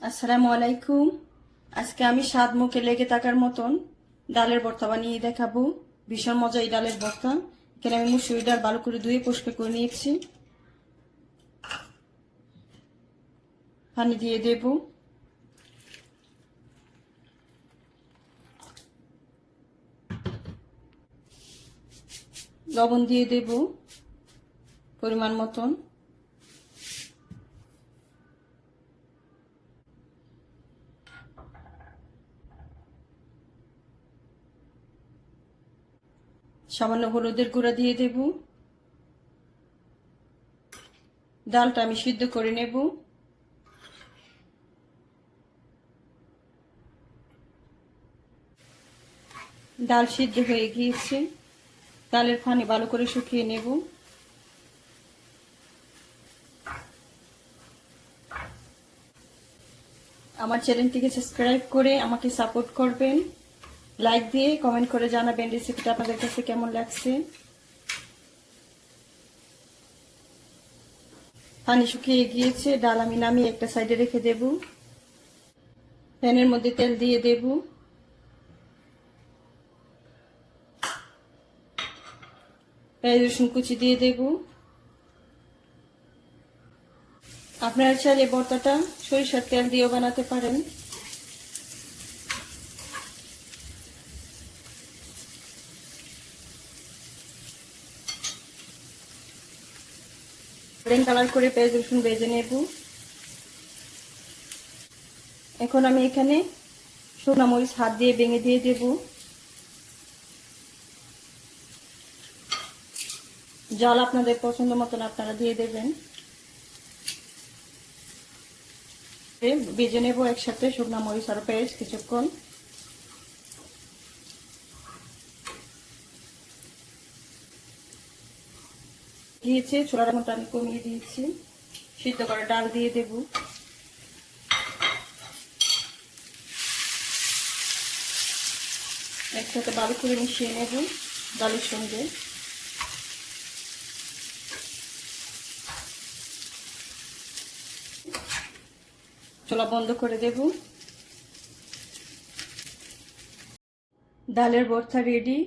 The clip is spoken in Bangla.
আসসালামু আলাইকুম। আজকে আমি স্বাদ মুখে লেগে থাকার মতন ডালের ভর্তা বানিয়ে দেখাবো। ভীষণ মজা এই ডালের ভর্তা। এখানে আমি মুসুরি ডাল ভালো করে ধুয়ে পরিষ্কার করে নিয়েছি। পানি দিয়ে দেব। লবণ দিয়ে দেব পরিমাণ মতন। সামান্য হলুদের গুঁড়া দিয়ে দেব। ডালটা আমি সিদ্ধ করে নেব। ডাল সিদ্ধ হয়ে গিয়েছে। ডালের পানি ভালো করে শুকিয়ে নেব। আমার চ্যানেলটিকে সাবস্ক্রাইব করে আমাকে সাপোর্ট করবেন। লাইক দিয়ে কমেন্ট করে জানাবেন রেসিপিটা আপনাদের কাছে কেমন লাগছে? পানি শুকিয়ে গিয়েছে, ডাল আমি নামিয়ে একটা সাইডে রেখে দেব। প্যানের মধ্যে তেল দিয়ে দেব। পেঁয়াজ, রসুন কুচি দিয়ে দেব। আপনারা চাইলে বর্তাটা সরিষার তেল দিয়েও বানাতে পারেন। গোল্ডেন কালার করে পেঁয়াজ, রসুন ভেজে নেব। এখন আমি এখানে শুকনা মরিচ হাত দিয়ে ভেঙে দিয়ে দেব। জল আপনাদের পছন্দ মতন আপনারা দিয়ে দেবেন। ভেজে নেব একসাথে শুকনা মরিচ আর পেঁয়াজ কিছুক্ষণ। দিয়েছে, ছোলার মতো আমি কমিয়ে দিয়েছি। সিদ্ধ করে ডাল দিয়ে দেব। একসাথে ভালো করে মিশিয়ে নেব ডালের সঙ্গে। চোলা বন্ধ করে দেব। ডালের ভর্তা রেডি।